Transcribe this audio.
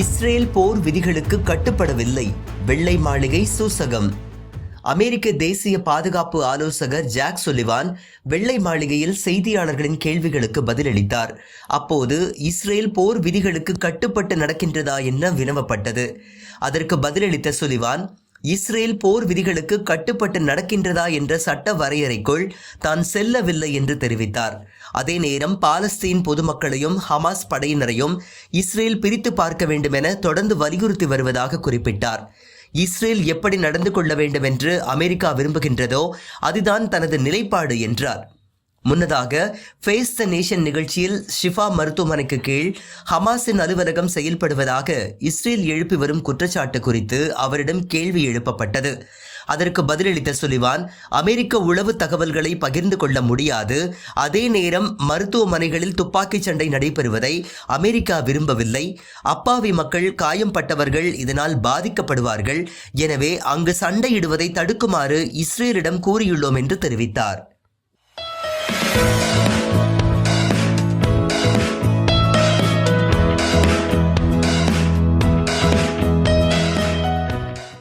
Israel போர் விதிகளுக்கு கட்டுப்படவில்லை. வெள்ளை மாளிகை சூசகம். அமெரிக்க தேசிய பாதுகாப்பு ஆலோசகர் ஜாக் சொலிவான் வெள்ளை மாளிகையில் செய்தியாளர்களின் கேள்விகளுக்கு பதிலளித்தார். அப்போது இஸ்ரேல் போர் விதிகளுக்கு கட்டுப்பட்டு நடக்கின்றதா என வினவப்பட்டது. அதற்கு பதிலளித்த சொலிவான் இஸ்ரேல் போர் விதிகளுக்கு கட்டுப்பட்டு நடக்கின்றதா என்ற சட்ட வரையறைக்குள் தான் செல்லவில்லை என்று தெரிவித்தார். அதே நேரம் பாலஸ்தீன் பொதுமக்களையும் ஹமாஸ் படையினரையும் இஸ்ரேல் பிரித்து பார்க்க வேண்டும் என தொடர்ந்து வலியுறுத்தி வருவதாக குறிப்பிட்டார். இஸ்ரேல் எப்படி நடந்து கொள்ள வேண்டும் என்று அமெரிக்கா விரும்புகின்றதோ அதுதான் தனது நிலைப்பாடு என்றார். முன்னதாக ஃபேஸ் த நேஷன் நிகழ்ச்சியில் ஷிஃபா மருத்துவமனைக்கு கீழ் ஹமாஸின் அலுவலகம் செயல்படுவதாக இஸ்ரேல் எழுப்பி வரும் குற்றச்சாட்டு குறித்து அவரிடம் கேள்வி எழுப்பப்பட்டது. அதற்கு பதிலளித்த சுலிவான் அமெரிக்க உளவு தகவல்களை பகிர்ந்து கொள்ள முடியாது. அதே நேரம் மருத்துவமனைகளில் துப்பாக்கிச் சண்டை நடைபெறுவதை அமெரிக்கா விரும்பவில்லை. அப்பாவி மக்கள் காயம்பட்டவர்கள் இதனால் பாதிக்கப்படுவார்கள். எனவே அங்கு சண்டையிடுவதை தடுக்குமாறு இஸ்ரேலிடம் கூறியுள்ளோம் என்று தெரிவித்தார்.